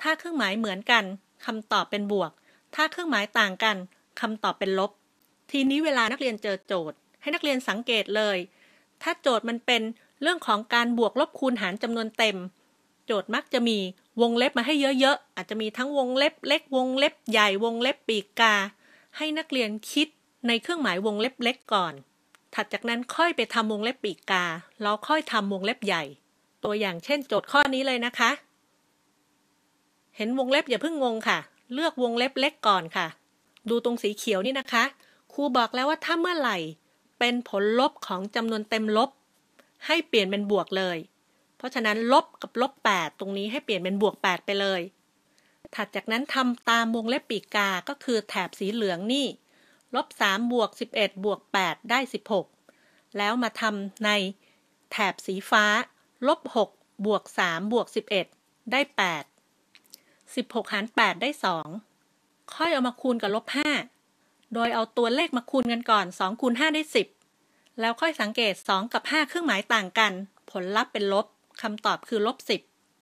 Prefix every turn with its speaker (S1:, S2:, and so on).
S1: ถ้าเครื่องหมายเหมือนกันคำตอบเป็นบวก ถ้าเครื่องหมายต่างกันคำตอบเป็นลบ ทีนี้เวลานักเรียนเจอโจทย์ ให้นักเรียนสังเกตเลย ถ้าโจทย์มันเป็นเรื่องของการบวกลบคูณหารจำนวนเต็ม โจทย์มักจะมีวงเล็บมาให้เยอะๆ อาจจะมีทั้งวงเล็บเล็กวงเล็บใหญ่วงเล็บปีกกา ให้นักเรียนคิดในเครื่องหมายวงเล็บเล็กก่อน ถัดจากนั้นค่อยไปทำวงเล็บปีกกา แล้วค่อยทำวงเล็บใหญ่ ตัวอย่างเช่น โจทย์ข้อนี้เลยนะคะ เห็นวงเล็บอย่าเพิ่งงงค่ะ เลือกวงเล็บเล็กก่อนค่ะ ดูตรงสีเขียวนี่นะคะ ครูบอกแล้วว่าถ้าเมื่อไหร่ เป็นผลลบของจำนวนเต็มลบ ให้เปลี่ยนเป็นบวกเลย เพราะฉะนั้นลบกับลบ8ตรงนี้ให้เปลี่ยนเป็นบวก 8 ไปเลย ถัดจากนั้นทำตามวงเล็บปีกกา ก็คือแถบสีเหลืองนี่ ลบ3บวก11บวก8ได้ 16 แล้วมาทำในแถบสีฟ้า ลบ6บวก3บวก11 ได้ 8 16หาร8ได้2ค่อยเอามาคูณกับลบ5โดยเอาตัวเลขมาคูณกันก่อน2คูณ5ได้10แล้วค่อยสังเกต2กับ5เครื่องหมายต่างกัน ผลลัพธ์เป็นลบคำตอบคือลบ10